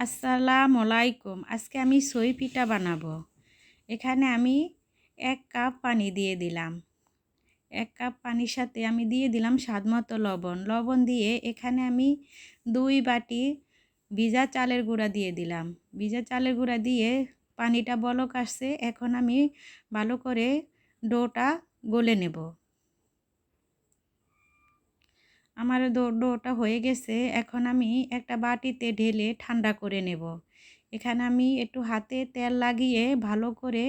আসসালামু আলাইকুম। আজকে আমি সই পিঠা বানাবো। এখানে আমি এক কাপ পানি দিয়ে দিলাম। এক কাপ পানির সাথে আমি দিয়ে দিলাম স্বাদ মতো লবণ। লবণ দিয়ে এখানে আমি দুই বাটি ভিজা চালের গুঁড়া দিয়ে দিলাম। ভিজা চালের গুঁড়া দিয়ে পানিটা বলক আসছে। এখন আমি ভালো করে ডোটা গলে নেব। আমার ডোটা হয়ে গেছে, এখন আমি একটা বাটিতে ঢেলে ঠান্ডা করে নেব। এখানে আমি একটু হাতে তেল লাগিয়ে ভালো করে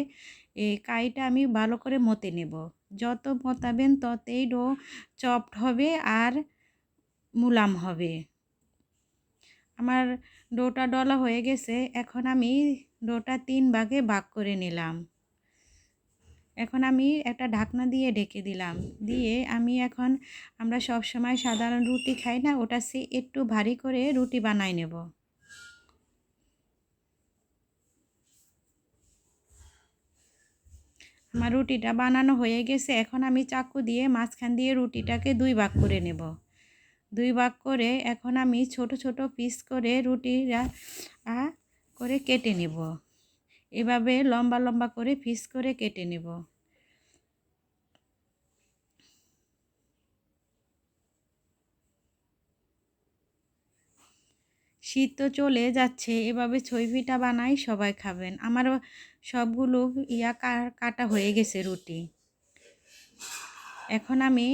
কাইটা আমি ভালো করে মতে নেব। যত মতাবেন ততই ডো চপড হবে আর মুলাম হবে। আমার ডোটা ডলা হয়ে গেছে, এখন আমি ডোটা তিন ভাগে ভাগ করে নিলাম। এখন আমি একটা ঢাকনা দিয়ে ঢেকে দিলাম। দিয়ে আমি এখন আমরা সব সময় সাধারণ রুটি খাই না, ওটা সে একটু ভারী করে রুটি বানাই নেব। আমার রুটিটা বানানো হয়ে গেছে, এখন আমি চাকু দিয়ে মাঝখান দিয়ে রুটিটাকে দুই ভাগ করে নেব। দুই ভাগ করে এখন আমি ছোট ছোট পিস করে রুটিটা করে কেটে নেব। এভাবে লম্বা লম্বা করে পিস করে কেটে নেব। শীত তো চলে যাচ্ছে, এভাবে ছই পিঠা বানাই সবাই খাবেন। আমার সবগুলো ইয়া কাটা হয়ে গেছে রুটি। এখন আমি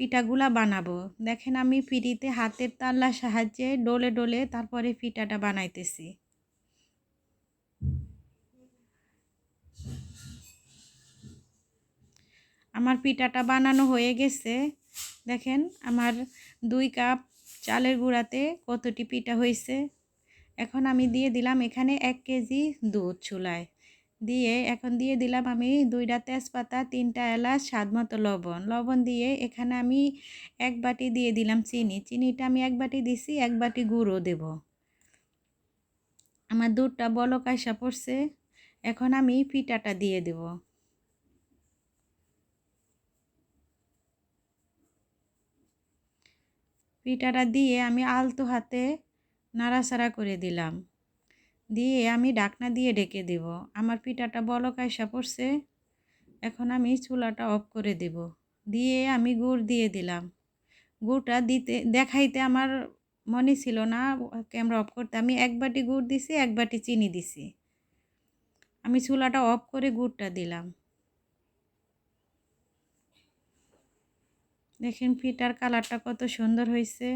পিঠাগুলা বানাবো। দেখেন আমি পিড়িতে হাতের তাল্লার সাহায্যে ডলে ডলে তারপরে পিঠাটা বানাইতেছি। আমার পিঠাটা বানানো হয়ে গেছে। দেখেন আমার দুই কাপ চালের গুঁড়াতে কতটি পিঠা হয়েছে? এখন আমি দিয়ে দিলাম এখানে এক কেজি দুধ চুলায়। দিয়ে এখন দিয়ে দিলাম আমি দুইটা তেজপাতা, তিনটা এলাচ, স্বাদ মতো লবণ। লবণ দিয়ে এখানে আমি এক বাটি দিয়ে দিলাম চিনি। চিনিটা আমি এক বাটি দিছি, এক বাটি গুঁড়ো দেব। আমার দুধটা বলক পড়ছে। এখন আমি পিঠাটা দিয়ে দেব। পিঠাটা দিয়ে আমি আলতো হাতে নাড়াচাড়া করে দিলাম। দিয়ে আমি ডাকনা দিয়ে ডেকে দেব। আমার পিঠাটা বলক আসা পড়ছে। এখন আমি চুলাটা অফ করে দেব। দিয়ে আমি গুড় দিয়ে দিলাম। গুড়টা দিতে, দেখাইতে আমার মনে ছিল না ক্যামেরা অফ করতে। আমি এক বাটি গুড় দিছি, এক বাটি চিনি দিছি। আমি চুলাটা অফ করে গুড়টা দিলাম। দেখেন ফিটার কালারটা কত সুন্দর হয়েছে